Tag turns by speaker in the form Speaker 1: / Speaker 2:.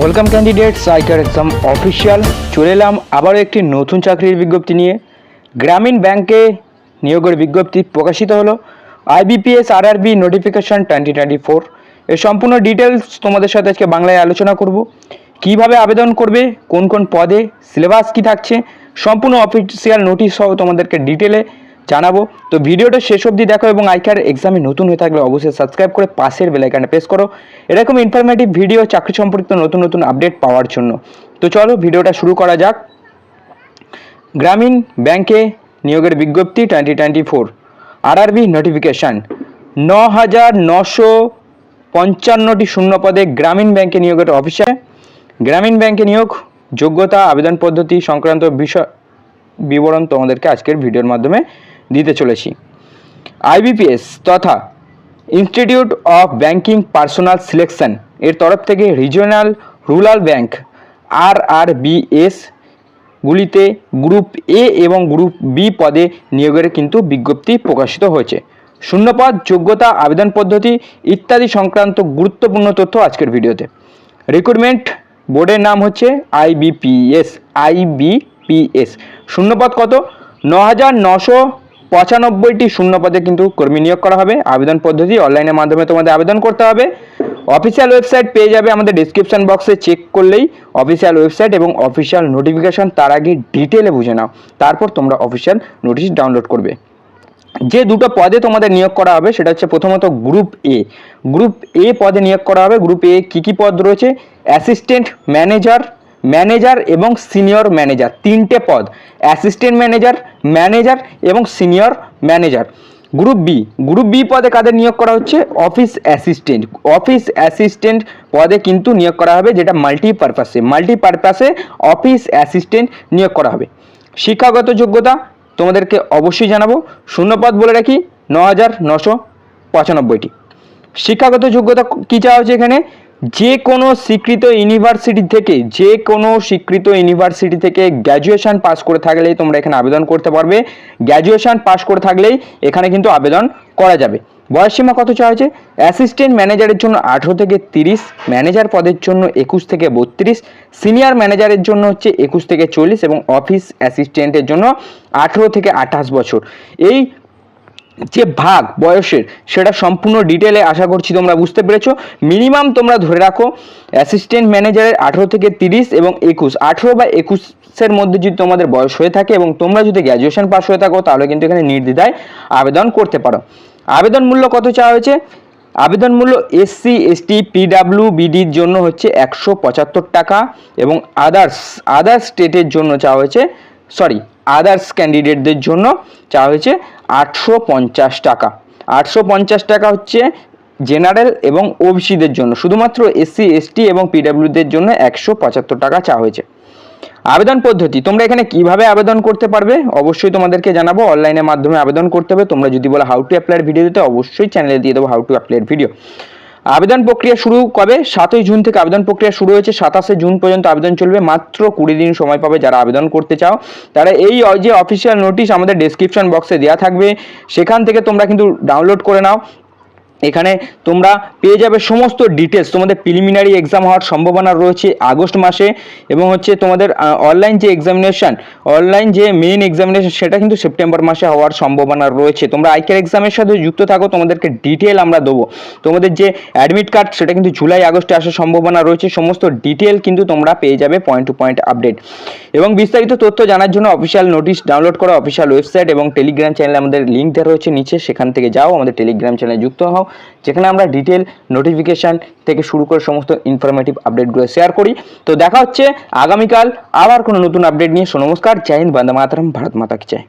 Speaker 1: Welcome candidates আইকার exam official চলে এলাম আবারও একটি নতুন চাকরির বিজ্ঞপ্তি নিয়ে। গ্রামীণ ব্যাংকে নিয়োগের বিজ্ঞপ্তি প্রকাশিত হলো। IBPS RRB notification twenty twenty four এর সম্পূর্ণ ডিটেলস তোমাদের সাথে আজকে বাংলায় আলোচনা করব। কীভাবে আবেদন করবে? কোন কোন পদে? সিলেবাস কি থাকছে? সম্পূর্ণ অফিসিয়াল নোটিশ সহ তোমাদেরকে ডিটেলে জানাব। তো ভিডিওটা শেষ অবধি দেখো এবং আইকার এক্সামে নতুন হয়ে থাকলে অবশ্যই সাবস্ক্রাইব করে পাশের বেলাইকানে প্রেস করো। এরকম ইনফরমেটিভ ভিডিও চাকরি সম্পর্কিত নতুন নতুন আপডেট পাওয়ার জন্য। তো চলো ভিডিওটা শুরু করা যাক। গ্রামীণ ব্যাংকে নিয়োগের বিজ্ঞপ্তি twenty twenty four RRB notification ন হাজার নশো পঞ্চান্নটি শূন্য পদে গ্রামীণ ব্যাংকে নিয়োগের অফিসে গ্রামীণ ব্যাংকে নিয়োগ, যোগ্যতা, আবেদন পদ্ধতি সংক্রান্ত বিষয় বিবরণ তোমাদেরকে আজকের ভিডিওর মাধ্যমে দিতে চলেছি। আইবিপিএস তথা institute of banking personnel selection এর তরফ থেকে regional rural bank R R Bs গুলিতে গ্রুপ এ এবং গ্রুপ বি পদে নিয়োগের কিন্তু বিজ্ঞপ্তি প্রকাশিত হয়েছে। শূন্যপদ, যোগ্যতা, আবেদন পদ্ধতি ইত্যাদি সংক্রান্ত গুরুত্বপূর্ণ তথ্য আজকের ভিডিওতে। রিক্রুটমেন্ট বোর্ডের নাম হচ্ছে আইবিপিএস আইবিপিএস। শূন্যপদ কত? ন হাজার নশো পঁচানব্বইটি শূন্যপদে কিন্তু কর্মী নিয়োগ করা হবে। আবেদন পদ্ধতি অনলাইনের মাধ্যমে তোমাদের আবেদন করতে হবে। অফিসিয়াল ওয়েবসাইট পেয়ে যাবে আমাদের ডিসক্রিপশন বক্সে চেক করলেই অফিসিয়াল ওয়েবসাইট এবং অফিসিয়াল নোটিফিকেশন তার আগে ডিটেলে বুঝে নাও। তারপর তোমরা অফিসিয়াল নোটিশ ডাউনলোড করবে। যে দুটো পদে তোমাদের নিয়োগ করা হবে, সেটা হচ্ছে প্রথমত গ্রুপ এ গ্রুপ এ পদে নিয়োগ করা হবে। গ্রুপ এ কী কী পদ রয়েছে? অ্যাসিস্ট্যান্ট ম্যানেজার ম্যানেজার এবং সিনিয়র ম্যানেজার, তিনটে পদ। অ্যাসিস্ট্যান্ট ম্যানেজার ম্যানেজার এবং senior manager. Group B group B পদে কাদের নিয়োগ করা হচ্ছে? Office assistant. অফিস অ্যাসিস্ট্যান্ট পদে কিন্তু নিয়োগ করা হবে যেটা মাল্টিপারপাসে। মাল্টিপারপাসে অফিস অ্যাসিস্ট্যান্ট নিয়োগ করা হবে। শিক্ষাগত যোগ্যতা তোমাদেরকে অবশ্যই জানাব। শূন্যপদ বলে রাখি ন হাজার নশো পঁচানব্বইটি। শিক্ষাগত যোগ্যতা কী চাওয়া হচ্ছে এখানে? যে কোনো স্বীকৃত ইউনিভার্সিটি থেকে, যে কোনো স্বীকৃত ইউনিভার্সিটি থেকে গ্র্যাজুয়েশন পাস করে থাকলেই তোমরা এখানে আবেদন করতে পারবে। গ্র্যাজুয়েশন পাস করে থাকলেই এখানে কিন্তু আবেদন করা যাবে। বয়সসীমা কত চাওয়া হয়েছে? অ্যাসিস্ট্যান্ট ম্যানেজারের জন্য আঠেরো থেকে তিরিশ ম্যানেজার পদের জন্য একুশ থেকে বত্রিশ সিনিয়র ম্যানেজারের জন্য হচ্ছে একুশ থেকে চল্লিশ এবং অফিস অ্যাসিস্ট্যান্টের জন্য আঠেরো থেকে আঠাশ বছর। এই যে ভাগ বয়সের, সেটা সম্পূর্ণ ডিটেলে আশা করছি তোমরা বুঝতে পেরেছ। মিনিমাম তোমরা ধরে রাখো অ্যাসিস্ট্যান্ট ম্যানেজারের আঠেরো থেকে তিরিশ এবং একুশ। আঠেরো বা একুশের মধ্যে যদি তোমাদের বয়স হয়ে থাকে এবং তোমরা যদি গ্র্যাজুয়েশন পাস হয়ে থাকো, তাহলে কিন্তু এখানে নির্দ্বিধায় আবেদন করতে পারো। আবেদন মূল্য কত চাওয়া হয়েছে? আবেদন মূল্য এসসি এসটি পিডাব্লিউ বিডির জন্য হচ্ছে একশো পঁচাত্তর টাকা এবং আদার্স আদার্স স্টেটের জন্য চাওয়া হয়েছে সরি আদার্স ক্যান্ডিডেটদের জন্য চাওয়া হয়েছে আটশো পঞ্চাশ টাকা। আটশো পঞ্চাশ টাকা হচ্ছে জেনারেল এবং ওবিসিদের জন্য। শুধুমাত্র এসসি, এসটি এবং পিডাব্লিউদের জন্য একশো পঁচাত্তর টাকা চা হয়েছে। আবেদন পদ্ধতি, তোমরা এখানে কীভাবে আবেদন করতে পারবে? অবশ্যই তোমাদেরকে জানাব। অনলাইনের মাধ্যমে আবেদন করতে হবে। তোমরা যদি বলো হাউ টু অ্যাপ্লাইয়ের ভিডিও দিতে, অবশ্যই চ্যানেলে দিয়ে দেবো হাউ টু অ্যাপ্লাইয়ের ভিডিও আবেদন প্রক্রিয়া শুরু কবে? সাতই জুন থেকে আবেদন প্রক্রিয়া শুরু হয়েছে। সাতাশে জুন পর্যন্ত আবেদন চলবে। মাত্র কুড়ি দিন সময় পাবে যারা আবেদন করতে চাও। তারা এই যে অফিসিয়াল নোটিশ আমাদের ডেসক্রিপশন বক্সে দেওয়া থাকবে। সেখান থেকে তোমরা কিন্তু ডাউনলোড করে নাও। এখানে তোমরা পেয়ে যাবে সমস্ত ডিটেলস তোমাদের প্রিলিমিনারি এক্সাম হওয়ার সম্ভাবনা রয়েছে আগস্ট মাসে এবং হচ্ছে তোমাদের অনলাইন যে এক্সামিনেশন অনলাইন যে মেইন এক্সামিনেশন সেটা কিন্তু সেপ্টেম্বর মাসে হওয়ার সম্ভাবনা রয়েছে। তোমরা আইকের এক্সামের সাথে যুক্ত থাকো, তোমাদেরকে ডিটেল আমরা দেবো। তোমাদের যে অ্যাডমিট কার্ড সেটা কিন্তু জুলাই, আগস্টে আসার সম্ভাবনা রয়েছে। সমস্ত ডিটেল কিন্তু তোমরা পেয়ে যাবে পয়েন্ট টু পয়েন্ট আপডেট এবং বিস্তারিত তথ্য জানার জন্য অফিসিয়াল নোটিশ ডাউনলোড করো অফিসিয়াল ওয়েবসাইট এবং টেলিগ্রাম চ্যানেলে আমাদের লিঙ্ক দেওয়া রয়েছে নিচে। সেখান থেকে যাও, আমাদের টেলিগ্রাম চ্যানেলে যুক্ত হও। যেখানে আমরা ডিটেল নোটিফিকেশান থেকে শুরু করে সমস্ত ইনফরমেটিভ আপডেটগুলো শেয়ার করি। তো দেখা হচ্ছে আগামীকাল আবার কোনো নতুন আপডেট নিয়ে। সো নমস্কার, জয় হিন্দ, বন্দে মাতারাম, ভারত মাতা কি চাই